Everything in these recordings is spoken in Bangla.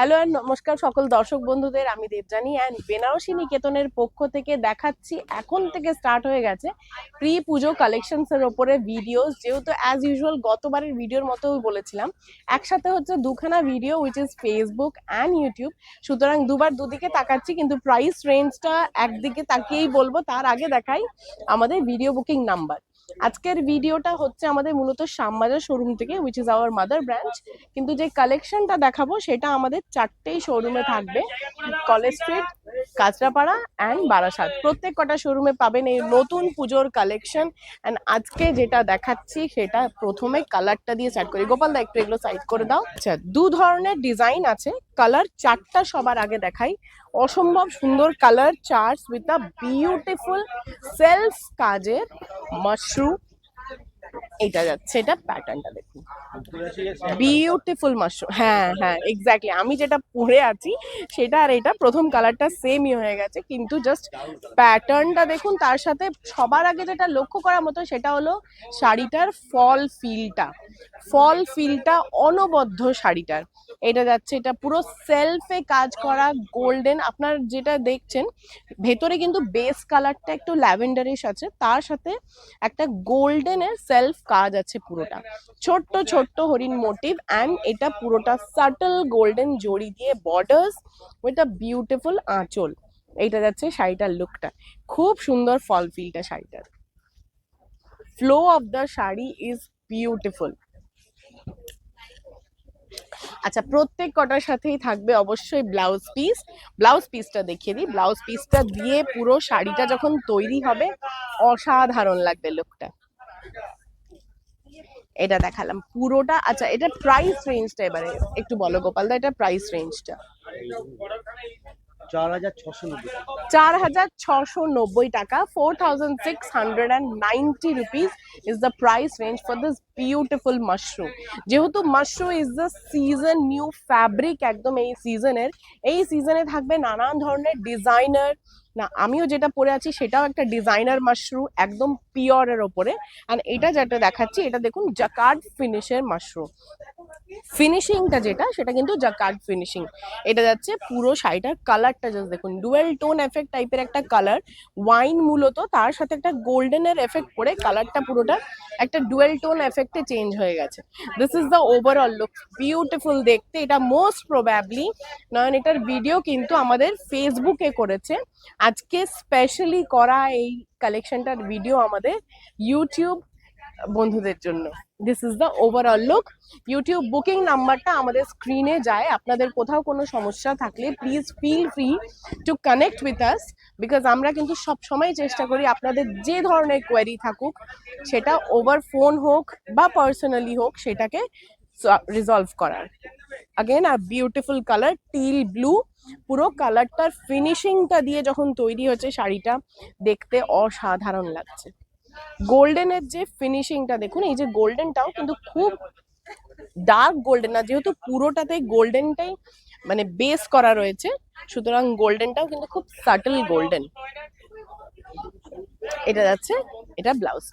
হ্যালো অ্যান্ড নমস্কার সকল দর্শক বন্ধুদের, আমি দেবজানি অ্যান্ড বেনারসি নিকেতনের পক্ষ থেকে দেখাচ্ছি, এখন থেকে স্টার্ট হয়ে গেছে প্রি পুজো কালেকশনস এর ওপরে ভিডিওস যেহেতু অ্যাজ ইউজুয়াল গতবারের ভিডিওর মতো বলেছিলাম, একসাথে হচ্ছে দুখানা video which is Facebook and YouTube সুতরাং দুবার দুদিকে তাকাচ্ছি, কিন্তু প্রাইস রেঞ্জটা একদিকে তাকিয়েই বলব, তার আগে দেখাই আমাদের ভিডিও বুকিং নাম্বার আজকের ভিডিওটা হচ্ছে আমাদের মূলত শ্যামবাজার শোরুম থেকে which is our mother branch কিন্তু যে কালেকশনটা দেখাবো, সেটা আমাদের চারটেই শোরুমে থাকবে। College street Kanchrapara and Barasat. প্রত্যেক কটা শোরুমে পাবেন এই নতুন পুজোর কালেকশন অ্যান্ড আজকে যেটা দেখাচ্ছি, সেটা প্রথমে কালারটা দিয়ে স্টার্ট করি। গোপাল দা, একটু এগুলো সাইড করে দাও। আচ্ছা দু ধরনের ডিজাইন আছে। কালার চারটা সবার আগে দেখাই। অসম্ভব সুন্দর colour charts with a beautiful self কাজের মাশরুম এটা যাচ্ছে এটা প্যাটার্নটা দেখুন। বিউটিফুল মাশরুম হ্যাঁ হ্যাঁ এক্স্যাক্টলি আমি যেটা পরে আছি, সেটা আর এটা প্রথম কালারটা সেমই হয়ে গেছে, কিন্তু জাস্ট প্যাটার্নটা দেখুন, তার সাথে সবার আগে যেটা লক্ষ্য করার মতো, সেটা হলো শাড়িটার ফল ফিলটা ফল ফিলটা অনবদ্য শাড়িটার। এটা যাচ্ছে, এটা পুরো সেলফে কাজ করা গোল্ডেন আপনার যেটা দেখছেন, ভেতরে কিন্তু বেস কালারটা একটু ল্যাভেন্ডারিশ আছে, তার সাথে একটা গোল্ডেনের সেলফ কাজ আছে পুরোটা। ছোট্ট ছোট্ট হরিণ মোটিভ অ্যান্ড এটা পুরোটা সাটল গোল্ডেন জড়ি দিয়ে borders with a beautiful anchal. এইটা যাচ্ছে শাড়িটার লুকটা খুব সুন্দর ফল ফিলটা শাড়িটার। Flow of the sari is beautiful আচ্ছা প্রত্যেক কটার সাথেই থাকবে অবশ্যই ব্লাউজ পিস ব্লাউজ পিসটা দেখিয়ে দিই। ব্লাউজ পিসটা দিয়ে পুরো শাড়িটা যখন তৈরি হবে, অসাধারণ লাগবে লুকটা এটা দেখালাম। পুরোটা আচ্ছা এটা প্রাইস রেঞ্জটা এবারে একটু বলো গোপাল দা এটা প্রাইস রেঞ্জটা চার হাজার ছশো নব্বই। টাকা four thousand six hundred and ninety rupees is the price range for this beautiful mushroom যেহেতু mushroom is the season new fabric একদম এই সিজনের এই সিজনে থাকবে নানান ধরনের ডিজাইনার না, আমিও যেটা পরে আছি সেটাও একটা ডিজাইনার মাশরুম একদম পিওরের ওপরে। অ্যান্ড এটা যেটা দেখাচ্ছি, এটা দেখুন জাকার্ড ফিনিশের মাশরুম ফিনিশিংটা যেটা, সেটা কিন্তু জাকার্ড ফিনিশিং এটা যাচ্ছে পুরো শাড়িটার কালারটা জাস্ট দেখুন ডুয়েল টোন এফেক্ট টাইপের একটা কালার ওয়াইন মূলত তার সাথে একটা গোল্ডেনের এফেক্ট করে কালারটা পুরোটা একটা ডুয়েল টোন এফেক্টে চেঞ্জ হয়ে গেছে। This is the overall look beautiful দেখতে। এটা মোস্ট প্রবাবলি নয়ন, এটার ভিডিও কিন্তু আমাদের ফেসবুকে করেছে। আজকে স্পেশালি করা এই কালেকশনটার ভিডিও আমাদের ইউটিউব বন্ধুদের জন্য। This is the overall look YouTube booking নাম্বারটা আমাদের স্ক্রিনে যায়। আপনাদের কোথাও কোনো সমস্যা থাকলে please feel free to connect with us because আমরা কিন্তু সব সময় চেষ্টা করি আপনাদের যে ধরনের কোয়ারি থাকুক, সেটা ওভার ফোন হোক বা পার্সোনালি হোক, সেটাকে রিজলভ করার। আগেন আর বিউটিফুল কালার টিল ব্লু পুরো কালারটার ফিনিশিংটা দিয়ে যখন তৈরি হচ্ছে শাড়িটা, দেখতে অসাধারণ লাগছে। গোল্ডেনের যে ফিনিশিংটা দেখুন, এই যে গোল্ডেনটাও কিন্তু খুব ডার্ক গোল্ডেন না যেহেতু পুরোটাতে গোল্ডেনটাই মানে বেস করা রয়েছে, সুতরাং গোল্ডেনটাও কিন্তু খুব সাটল গোল্ডেন এটা যাচ্ছে, এটা ব্লাউজ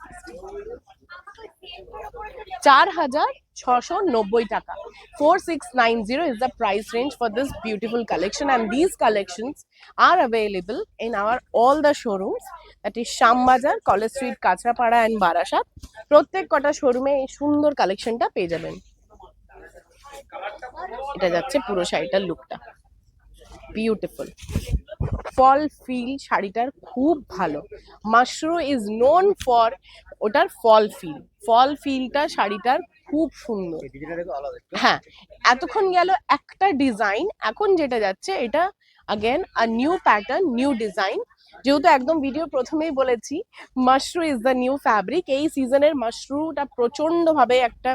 চার হাজার ছশো নব্বই টাকা। Four six nine zero is the price range for this beautiful collection and this collections are available in our all the showrooms, that is Shyambazar college street Kanchrapara and Barasat প্রত্যেক কটা শোরুমে এই সুন্দর কালেকশনটা পেয়ে যাবেন। এটা যাচ্ছে পুরো শাড়িটার লুকটা বিউটিফুল ফল ফিল শাড়িটার খুব ভালো। মাশরু ইজ নোন ফর ওটার ফল ফিল ফল ফিলটা শাড়িটার খুব সুন্দর। হ্যাঁ এতক্ষণ গেল একটা ডিজাইন এখন যেটা যাচ্ছে এটা again a new pattern new design যেহেতু একদম ভিডিও প্রথমেই বলেছি mashru is the new fabric এই সিজনের মাশরুটা প্রচণ্ড ভাবে একটা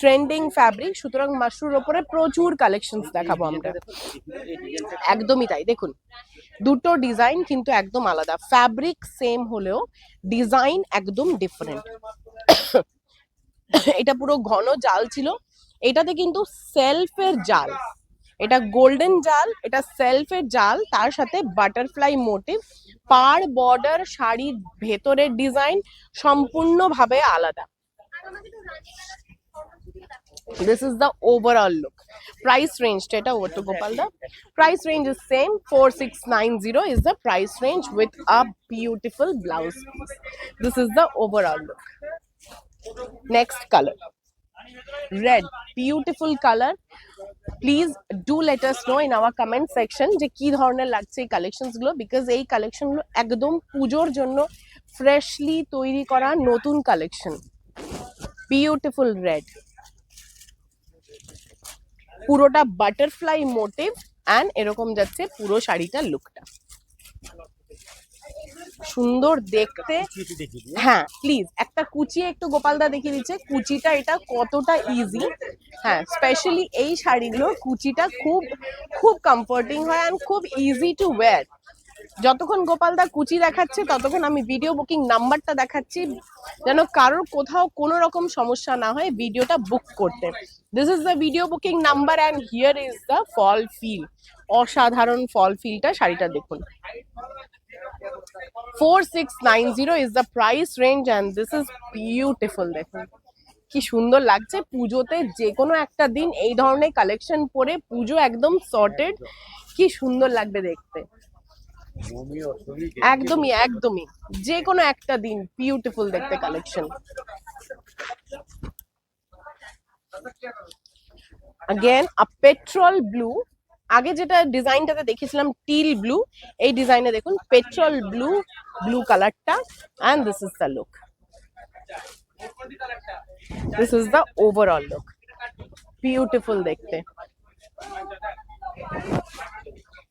ট্রেন্ডিং ফ্যাব্রিক সুতরাং মাশরুর ওপরে প্রচুর কালেকশনস দেখাবো আমরা। একদমই তাই দেখুন। দুটো ডিজাইন কিন্তু একদম আলাদা। ফ্যাব্রিক সেম হলেও ডিজাইন একদম ডিফারেন্ট এটা পুরো ঘন জাল ছিল। এটাতে কিন্তু সেলফের জাল। এটা গোল্ডেন জাল, এটা সেলফের জাল, তার সাথে বাটারফ্লাই মোটিভ পার বর্ডার শাড়ির ভেতরের ডিজাইন সম্পূর্ণভাবে আলাদা। this is the overall look price range এটা over to gopal da price range is same 4690 is the price range with a beautiful blouse piece this is the overall look next color red beautiful color please do let us know in our comment section যে কি ধরনের লাগছে এই কালেকশনস গুলো বিকজ এই কালেকশন গুলো একদম পুজোর জন্য ফ্রেশলি তৈরি করা নতুন কালেকশন বিউটিফুল রেড পুরোটা বাটারফ্লাই মোটিভ অ্যান্ড এরকম যাচ্ছে পুরো শাড়িটার লুকটা সুন্দর দেখতে। হ্যাঁ প্লিজ একটা কুচি একটু গোপালদা দেখিয়ে দিচ্ছে, কুচিটা এটা কতটা ইজি হ্যাঁ স্পেশালি এই শাড়িগুলো কুচিটা খুব খুব কমফোর্টিং হয় অ্যান্ড খুব ইজি টু ওয়্যার যতক্ষণ গোপালদা কুচি দেখাচ্ছে, ততক্ষণ আমি ভিডিও বুকিং নাম্বারটা দেখাচ্ছি, যেন কারোর কোথাও কোনো রকম সমস্যা না হয় ভিডিওটা বুক করতে। This is the video booking number and here is the fall fill অসাধারণ ফল ফিলটা শাড়িটা দেখুন। Four six nine zero is the price range and this is beautiful দেখুন। কি সুন্দর লাগছে পুজোতে যে কোনো একটা দিন এই ধরনের কালেকশন পরে পুজো একদম সর্টেড কি সুন্দর লাগবে দেখতে। একদমই একদমই। যে কোনো একটা দিন বিউটিফুল দেখতে collection again, a petrol blue আগে যেটা ডিজাইনটাতে দেখেছিলাম টিল ব্লু এই ডিজাইনে দেখুন পেট্রোল ব্লু ব্লু কালারটা and this is the look this is the overall look beautiful দেখতে।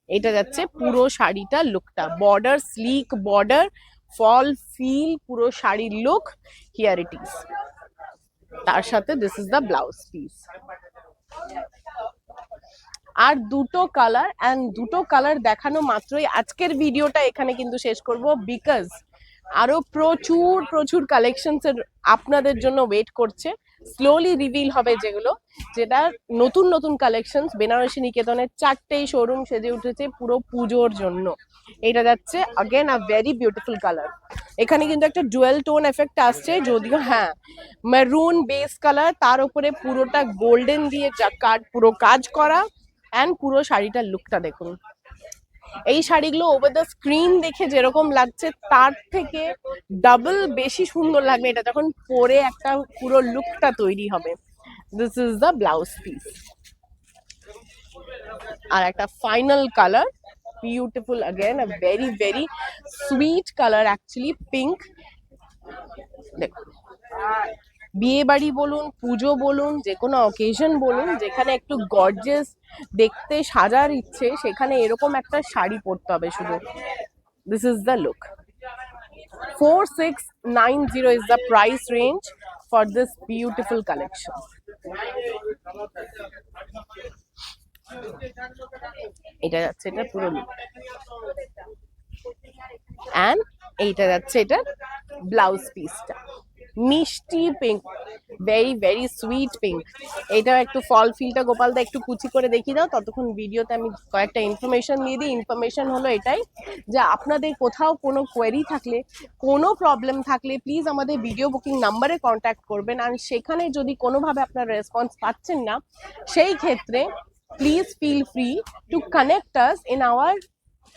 এটা যাচ্ছে পুরো শাড়িটা লুকটা। Border sleek border fall fill পুরো শাড়ির লুক হিয়ার ইট ইজ তার সাথে this is the blouse piece আর দুটো কালার অ্যান্ড দুটো কালার দেখানো মাত্রই আজকের ভিডিওটা এখানে কিন্তু শেষ করব বিকজ আরও প্রচুর প্রচুর কালেকশনস আপনাদের জন্য ওয়েট করছে। স্লোলি রিভিল হবে যেগুলো, যেটা নতুন নতুন কালেকশন বেনারসি নিকেতনের চারটেই শোরুম সেজে উঠেছে পুরো পুজোর জন্য। এটা যাচ্ছে again a very beautiful colour এখানে কিন্তু একটা ডুয়েল টোন এফেক্ট আসছে, যদিও হ্যাঁ মেরুন বেস কালার তার উপরে পুরোটা গোল্ডেন দিয়ে কাজ পুরো কাজ করা অ্যান্ড পুরো শাড়িটার লুকটা দেখুন। এই শাড়িগুলো ওভার দ্য স্ক্রিন দেখে যেরকম লাগছে, তার থেকে ডাবল বেশি সুন্দর লাগবে এটা যখন পরে একটা পুরো লুকটা তৈরি হবে। This is the blouse piece আর একটা final colour beautiful again a very very sweet colour actually pink দেখুন। বিয়ে বাড়ি বলুন, পুজো বলুন, যে কোনো অকেশন বলুন, যেখানে একটু গর্জেস দেখতে সাজার ইচ্ছে, সেখানে এরকম একটা শাড়ি পরতে হবে শুধু। This is the look four six nine zero is the price range for this beautiful collection এটা যাচ্ছে, এটা পুরো লুক অ্যান্ড এইটা যাচ্ছে, এটা ব্লাউজ পিসটা মিষ্টি pink very very sweet pink এটা একটু ফল ফিলটা গোপালদা একটু কুচি করে দেখিয়ে দাও, ততক্ষণ ভিডিওতে আমি কয়েকটা ইনফরমেশন দিয়ে দিই। ইনফরমেশন হলো এটাই যে আপনাদের কোথাও কোনো কোয়েরি থাকলে, কোনো প্রবলেম থাকলে প্লিজ আমাদের ভিডিও বুকিং নাম্বারে কন্ট্যাক্ট করবেন। আর সেখানে যদি কোনোভাবে আপনার রেসপন্স পাচ্ছেন না, সেই ক্ষেত্রে please feel free to connect us in our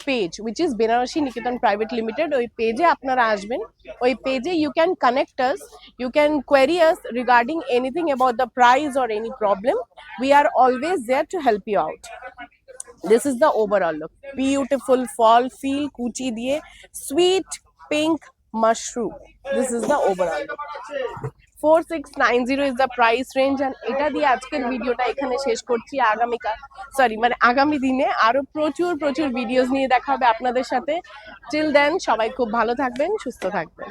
page which is Banarasi Niketan private limited ওই পেজে আপনারা আসবেন। ওই পেজে you can connect us you can query us regarding anything about the price or any problem we are always there to help you out this is the overall look beautiful fall feel kuchi দিয়ে sweet pink mushroom this is the six nine 4690 is the price range and এটা দিয়ে আজকের ভিডিওটা এখানে শেষ করছি। আগামীকাল সরি মানে আগামী দিনে আরও প্রচুর প্রচুর ভিডিওস নিয়ে দেখা হবে আপনাদের সাথে। টিল দেন সবাই খুব ভালো থাকবেন, সুস্থ থাকবেন।